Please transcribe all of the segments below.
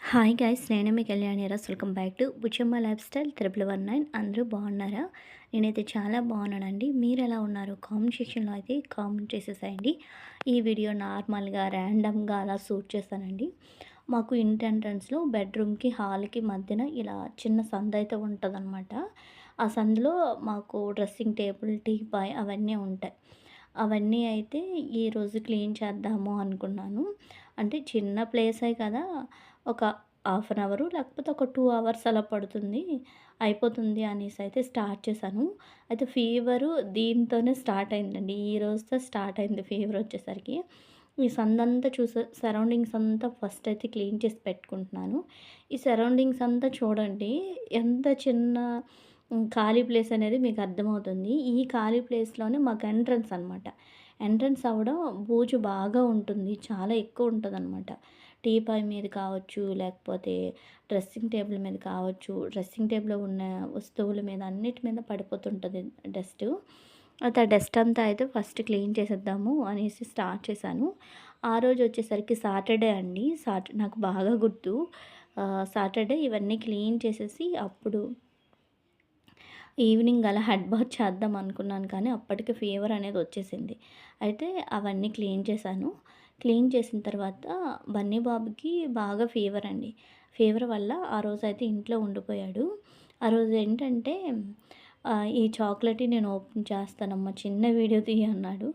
Hi guys నేను మీ Kalyani Ras welcome back to Bucchamma lifestyle triple one nine. అందరూ బాగున్నారా? నేనైతే చాలా బాగున్నానండి. మీరు ఎలా ఉన్నారు? కామెంట్ సెక్షన్లో అయితే కామెంట్ చేసేసాయండి. ఈ వీడియో నార్మల్గా ర్యాండమ్గా అలా షూట్ చేస్తానండి. మాకు ఇంటి ఎంట్రన్స్లో బెడ్రూమ్కి హాల్కి మధ్యన ఇలా చిన్న సంద అయితే ఉంటుందన్నమాట. ఆ సందులో మాకు డ్రెస్సింగ్ టేబుల్ టీ బాయ్ అవన్నీ ఉంటాయి. అవన్నీ అయితే ఈరోజు క్లీన్ చేద్దాము అనుకున్నాను. అంటే చిన్న ప్లేసే కదా. ఒక హాఫ్ అన్ అవరు లేకపోతే ఒక టూ అవర్స్ అలా పడుతుంది అయిపోతుంది అనేసి అయితే స్టార్ట్ చేశాను. అయితే ఫీవరు దీంతోనే స్టార్ట్ అయిందండి. ఈ రోజుతో స్టార్ట్ అయింది ఫీవర్ వచ్చేసరికి. ఈ సందంతా చూసే సరౌండింగ్స్ అంతా ఫస్ట్ అయితే క్లీన్ చేసి పెట్టుకుంటున్నాను. ఈ సరౌండింగ్స్ అంతా చూడండి ఎంత చిన్న ఖాళీ ప్లేస్ అనేది మీకు అర్థమవుతుంది. ఈ ఖాళీ ప్లేస్లోనే మాకు ఎంట్రన్స్ అనమాట ఎంట్రన్స్ అవ్వడం బూజు బాగా ఉంటుంది చాలా ఎక్కువ ఉంటుంది అనమాట టీపాయ్ మీద కావచ్చు లేకపోతే డ్రెస్సింగ్ టేబుల్ మీద కావచ్చు డ్రెస్సింగ్ టేబుల్లో ఉన్న వస్తువుల మీద అన్నిటి మీద పడిపోతుంటుంది డస్ట్. అయితే ఆ డస్ట్ అంతా అయితే ఫస్ట్ క్లీన్ చేసేద్దాము అనేసి స్టార్ట్ చేశాను. ఆ రోజు వచ్చేసరికి సాటర్డే అండి. సాట నాకు బాగా గుర్తు. సాటర్డే ఇవన్నీ క్లీన్ చేసేసి అప్పుడు ఈవినింగ్ అలా హెడ్ బాత్ చేద్దాం అనుకున్నాను కానీ అప్పటికి ఫీవర్ అనేది వచ్చేసింది. అయితే అవన్నీ క్లీన్ చేశాను. క్లీన్ చేసిన తర్వాత బన్నీ బాబుకి బాగా ఫీవర్ అండి. ఫీవర్ వల్ల ఆ రోజు అయితే ఇంట్లో ఉండిపోయాడు. ఆ రోజు ఏంటంటే ఈ చాక్లెట్ నేను ఓపెన్ చేస్తానమ్మా చిన్న వీడియో తీయ అన్నాడు.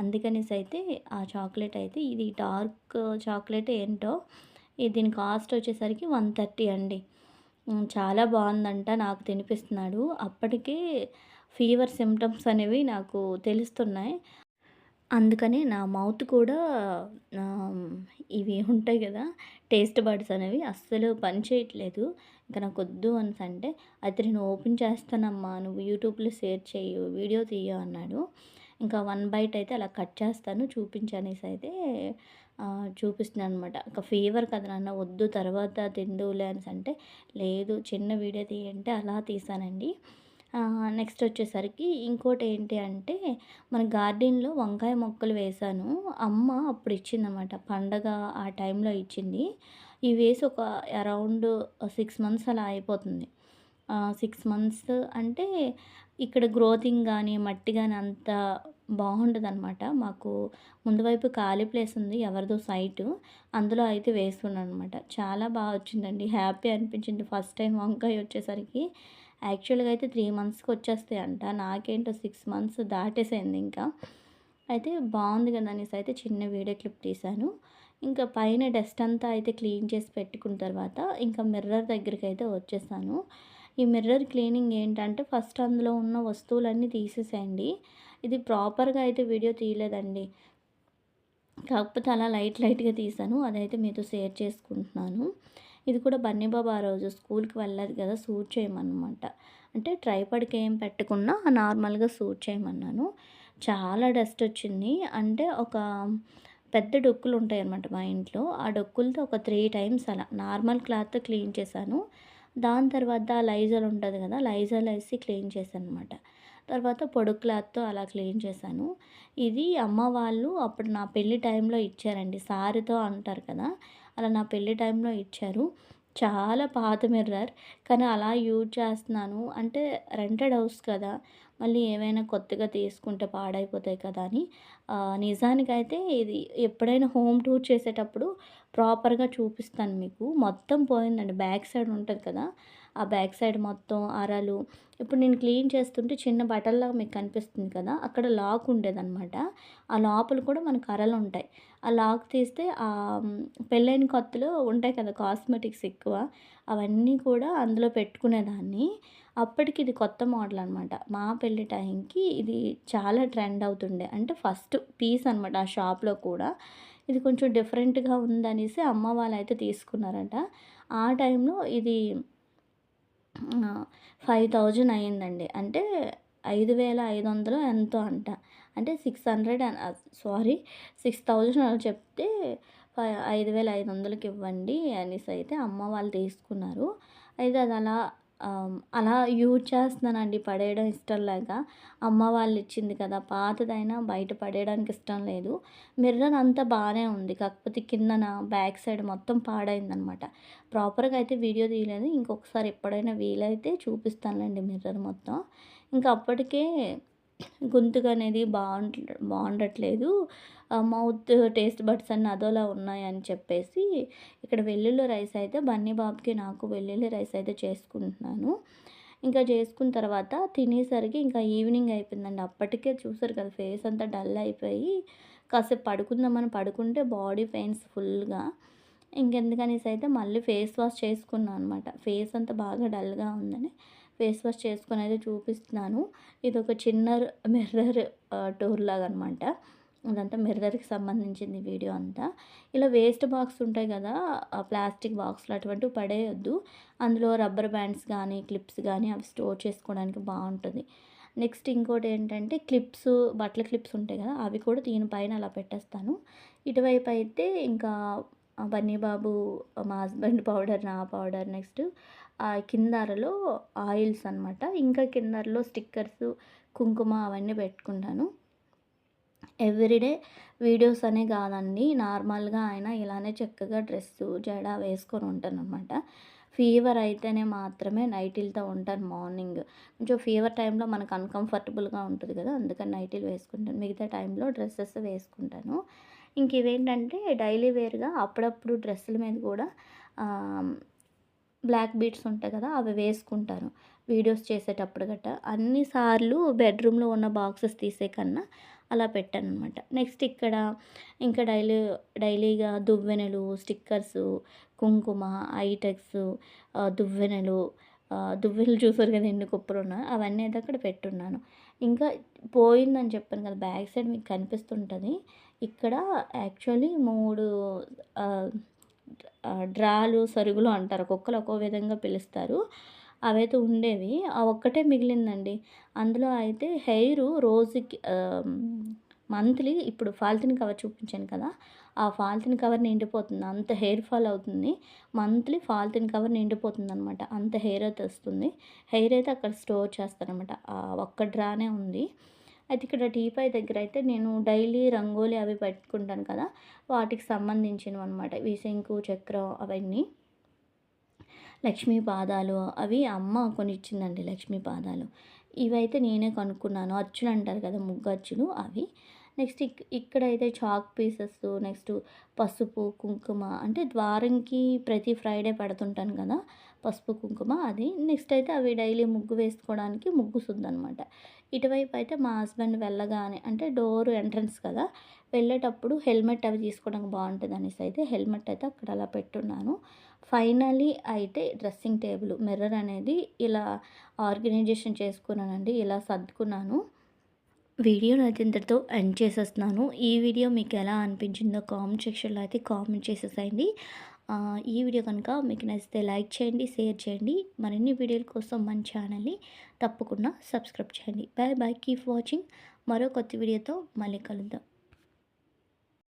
అందుకనేసి అయితే ఆ చాక్లెట్ అయితే ఇది డార్క్ చాక్లెట్ ఏంటో దీని కాస్ట్ వచ్చేసరికి వన్ థర్టీ అండి. చాలా బాగుందంట నాకు తినిపిస్తున్నాడు. అప్పటికే ఫీవర్ సిమ్టమ్స్ అనేవి నాకు తెలుస్తున్నాయి. అందుకనే నా మౌత్ కూడా ఇవి ఉంటాయి కదా టేస్ట్ బర్డ్స్ అనేవి అస్సలు పని చేయట్లేదు. ఇంకా నాకు వద్దు అనేసి అంటే అయితే నేను ఓపెన్ చేస్తానమ్మా నువ్వు యూట్యూబ్లో షేర్ చేయు వీడియో తీయ అన్నాడు. ఇంకా వన్ బైట్ అయితే అలా కట్ చేస్తాను చూపించనేసి అయితే చూపిస్తున్నాను అనమాట. ఇంకా ఫీవర్ కదా నాన్న వద్దు తర్వాత తిందువులే అనేసి అంటే లేదు చిన్న వీడియో తీయంటే అలా తీసానండి. నెక్స్ట్ వచ్చేసరికి ఇంకోటి ఏంటి అంటే మన గార్డెన్లో వంకాయ మొక్కలు వేశాను. అమ్మ అప్పుడు ఇచ్చిందన్నమాట. పండగ ఆ టైంలో ఇచ్చింది. ఇవి వేసి ఒక అరౌండ్ సిక్స్ మంత్స్ అలా అయిపోతుంది. సిక్స్ మంత్స్ అంటే ఇక్కడ గ్రోతింగ్ కానీ మట్టి కానీ అంత బాగుండదనమాట మాకు ముందు వైపు ఖాళీ ప్లేస్ ఉంది ఎవరిదో సైటు. అందులో అయితే వేస్తున్నాను అనమాట చాలా బాగా వచ్చిందండి. హ్యాపీ అనిపించింది ఫస్ట్ టైం వంకాయ వచ్చేసరికి. యాక్చువల్గా అయితే త్రీ మంత్స్కి వచ్చేస్తాయి అంట నాకేంటో సిక్స్ మంత్స్ దాటేసింది ఇంకా. అయితే బాగుంది కదా అనేసి అయితే చిన్న వీడియో క్లిప్ తీశాను. ఇంకా పైన డస్ట్ అంతా అయితే క్లీన్ చేసి పెట్టుకున్న తర్వాత ఇంకా మిర్రర్ దగ్గరికి అయితే వచ్చేసాను. ఈ మిర్రర్ క్లీనింగ్ ఏంటంటే ఫస్ట్ అందులో ఉన్న వస్తువులన్నీ తీసేసేయండి. ఇది ప్రాపర్గా అయితే వీడియో తీయలేదండి. కాకపోతే అలా లైట్ లైట్గా తీసాను అదైతే మీతో షేర్ చేసుకుంటున్నాను. ఇది కూడా బన్నీబాబు ఆ రోజు స్కూల్కి వెళ్ళదు కదా సూట్ చేయమన్నమాట. అంటే ట్రైపడ్కి ఏం పెట్టకుండా నార్మల్గా సూట్ చేయమన్నాను. చాలా డస్ట్ వచ్చింది. అంటే ఒక పెద్ద డొక్కులు ఉంటాయి అన్నమాట మా ఇంట్లో. ఆ డొక్కులతో ఒక త్రీ టైమ్స్ అలా నార్మల్ క్లాత్ క్లీన్ చేశాను. దాని తర్వాత లైజల్ ఉంటుంది కదా లైజల్ వేసి క్లీన్ చేశాను అనమాట తర్వాత పొడు క్లాత్తో అలా క్లీన్ చేశాను. ఇది అమ్మ వాళ్ళు అప్పుడు నా పెళ్ళి టైంలో ఇచ్చారండి. సారితో అంటారు కదా అలా నా పెళ్ళి టైంలో ఇచ్చారు. చాలా పాత మిర్రర్ కానీ అలా యూజ్ చేస్తున్నాను. అంటే రెంటెడ్ హౌస్ కదా మళ్ళీ ఏమైనా కొత్తగా తీసుకుంటే పాడైపోతాయి కదా అని. నిజానికైతే ఇది ఎప్పుడైనా హోమ్ టూర్ చేసేటప్పుడు ప్రాపర్గా చూపిస్తాను మీకు. మొత్తం పోయిందండి బ్యాక్ సైడ్ ఉంటుంది కదా ఆ బ్యాక్ సైడ్ మొత్తం అరలు. ఇప్పుడు నేను క్లీన్ చేస్తుంటే చిన్న బట్టల్లాగా మీకు కనిపిస్తుంది కదా అక్కడ లాక్ ఉండేదన్నమాట. ఆ లోపల కూడా మనకు అరలు ఉంటాయి. ఆ లాక్ తీస్తే ఆ పెళ్ళైన కొత్తలో ఉంటాయి కదా కాస్మెటిక్స్ ఎక్కువ అవన్నీ కూడా అందులో పెట్టుకునేదాన్ని. అప్పటికి ఇది కొత్త మోడల్ అనమాట మా పెళ్ళి టైంకి ఇది చాలా ట్రెండ్ అవుతుండే. అంటే ఫస్ట్ పీస్ అనమాట ఆ షాప్లో కూడా. ఇది కొంచెం డిఫరెంట్గా ఉందనేసి అమ్మ వాళ్ళు అయితే తీసుకున్నారట. ఆ టైంలో ఇది ఫైవ్ థౌజండ్ అయ్యిందండి. అంటే ఐదు వేల ఐదు వందలు ఎంతో అంట. అంటే six hundred sorry six thousand అలా చెప్తే ఐదు వేల ఐదు వందలకి ఇవ్వండి అనేసి అయితే అమ్మ వాళ్ళు తీసుకున్నారు. అయితే అది అలా అలా యూజ్ చేస్తున్నానండి పడేయడం ఇష్టం లేక. అమ్మ వాళ్ళు ఇచ్చింది కదా! పాతదైనా బయట పడేయడానికి ఇష్టం లేదు. మిర్రర్ అంతా బాగానే ఉంది. కాకపోతే కిందన బ్యాక్ సైడ్ మొత్తం పాడైందనమాట. ప్రాపర్‌గా అయితే వీడియో తీయలేదు. ఇంకొకసారి ఎప్పుడైనా వీలైతే చూపిస్తానులేండి మిర్రర్ మొత్తం. ఇంకా అప్పటికే గొంతుగా అనేది బాగుంట బాగుండట్లేదు మౌత్ టేస్ట్ బడ్స్ అన్నీ అదోలా ఉన్నాయని చెప్పేసి ఇక్కడ వెల్లుల్లి రైస్ అయితే బన్నీ బాబుకి, నాకు వెల్లుల్లి రైస్ అయితే చేసుకుంటున్నాను. ఇంకా చేసుకున్న తర్వాత తినేసరికి ఇంకా ఈవినింగ్ అయిపోయిందండి. అప్పటికే చూసారు కదా! ఫేస్ అంతా డల్ అయిపోయి కాసేపు పడుకుందామని పడుకుంటే బాడీ పెయిన్స్ ఫుల్‌గా. ఇంకెందుకనేసి అయితే మళ్ళీ ఫేస్ వాష్ చేసుకున్నాను అనమాట. ఫేస్ అంతా బాగా డల్‌గా ఉందని ఫేస్ వాష్ చేసుకొని అయితే చూపిస్తున్నాను. ఒక చిన్న మిర్రర్ టూర్ లాగా అనమాట. అదంతా మిర్రర్‌కి సంబంధించింది వీడియో అంతా. ఇలా వేస్ట్ బాక్స్ ఉంటాయి కదా! ప్లాస్టిక్ బాక్స్‌లు అటువంటివి పడేయొద్దు. అందులో రబ్బర్ బ్యాండ్స్ కానీ క్లిప్స్ కానీ అవి స్టోర్ చేసుకోవడానికి బాగుంటుంది నెక్స్ట్ ఇంకోటి ఏంటంటే క్లిప్స్, బట్టల క్లిప్స్ ఉంటాయి కదా! అవి కూడా దీనిపైన అలా పెట్టేస్తాను. ఇటువైపు అయితే ఇంకా బన్నీబాబు బన్నీ బాబు, మా హస్బెండ్ పౌడర్, నా పౌడర్ నెక్స్ట్ కిందారలో ఆయిల్స్ అనమాట. ఇంకా కిందారలో స్టిక్కర్స్, కుంకుమ అవన్నీ పెట్టుకుంటాను. ఎవ్రీడే వీడియోస్ అనే కాదండి. నార్మల్‌గా ఆయన ఇలానే చక్కగా డ్రెస్సు, జడ వేసుకొని ఉంటాననమాట. ఫీవర్ అయితేనే మాత్రమే నైటీలతో ఉంటాను మార్నింగ్. కొంచెం ఫీవర్ టైంలో మనకు అన్‌కంఫర్టబుల్‌గా ఉంటుంది కదా! అందుకని నైటీలు వేసుకుంటాను. మిగతా టైంలో డ్రెస్సెస్ వేసుకుంటాను. ఇంక ఇవేంటంటే డైలీ వేర్‌గా అప్పుడప్పుడు డ్రెస్సుల మీద కూడా బ్లాక్ బీట్స్ ఉంటాయి కదా! అవి వేసుకుంటాను. వీడియోస్ చేసేటప్పుడు గట్ట అన్ని సార్లు బెడ్‌రూమ్‌లో ఉన్న బాక్సెస్ తీసే కన్నా అలా పెట్టాననమాట. నెక్స్ట్ ఇక్కడ ఇంకా డైలీ డైలీగా దువ్వెనలు, స్టిక్కర్స్ కుంకుమ, ఐటెక్స్ దువ్వెనలు దువ్వెలు దువ్వెనలు చూసారు కదా! ఎన్ని కుప్పలు కుప్పలున్నాయో అవన్నీ అయితే అక్కడ పెట్టున్నాను. ఇంకా పోయిందని చెప్పాను కదా! బ్యాక్ సైడ్ మీకు కనిపిస్తుంటుంది ఇక్కడ యాక్చువల్లీ మూడు డ్రాలు, సరుగులు అంటారు. కుక్కలు ఒక్కో విధంగా పిలుస్తారు. అవైతే ఉండేవి. ఆ ఒక్కటే మిగిలిందండి. అందులో అయితే హెయిర్ రోజుకి మంత్లీ ఇప్పుడు ఫాల్తిన్ కవర్ చూపించాను కదా! ఆ ఫాల్తిన్ కవర్ నిండిపోతుంది. అంత హెయిర్ ఫాల్ అవుతుంది. మంత్లీ ఫాల్తిన్ కవర్ నిండిపోతుందనమాట. అంత హెయిర్ అయితే వస్తుంది. హెయిర్ అయితే అక్కడ స్టోర్ చేస్తారనమాట ఆ ఒక్క డ్రానే ఉంది. అయితే ఇక్కడ టీపాయ్ దగ్గర అయితే నేను డైలీ రంగోలి అవి పెట్టుకుంటాను కదా! వాటికి సంబంధించినవి అనమాట విశంకు, చక్రం అవన్నీ. లక్ష్మీ పాదాలు అవి అమ్మ కొనిచ్చిందండి లక్ష్మీ పాదాలు. ఇవైతే నేనే కొనుక్కున్నాను. అచ్చులు అంటారు కదా! ముగ్గు అచ్చులు అవి. నెక్స్ట్ ఇక్ ఇక్కడైతే చాక్ పీసెస్, నెక్స్ట్ పసుపు, కుంకుమ అంటే ద్వారంకి ప్రతి ఫ్రైడే పెడుతుంటాను కదా! పసుపు, కుంకుమ అది. నెక్స్ట్ అయితే అవి డైలీ ముగ్గు వేసుకోవడానికి ముగ్గు సుద్దనమాట. ఇటువైపు అయితే మా హస్బెండ్ వెళ్ళగానే అంటే డోర్ ఎంట్రన్స్ కదా! వెళ్ళేటప్పుడు హెల్మెట్ అవి తీసుకోవడానికి బావుంటదనేసి అయితే హెల్మెట్ అయితే అక్కడ అలా పెట్టున్నాను. ఫైనలీ అయితే డ్రెస్సింగ్ టేబుల్, మిర్రర్ అనేది ఇలా ఆర్గనైజేషన్ చేసుకున్నానండి. ఇలా సర్దుకున్నాను. వీడియో అయితే ఇంతటితో ఎండ్ చేసేస్తున్నాను. ఈ వీడియో మీకు ఎలా అనిపించిందో కామెంట్ సెక్షన్‌లో అయితే కామెంట్ చేసేసేయండి. ఈ వీడియో కనుక మీకు నచ్చితే లైక్ చేయండి, షేర్ చేయండి. మరిన్ని వీడియోల కోసం మన ఛానల్‌ని తప్పకుండా సబ్స్క్రైబ్ చేయండి. Bye bye. Keep watching. మరో కొత్త వీడియోతో మళ్ళీ కలుద్దాం.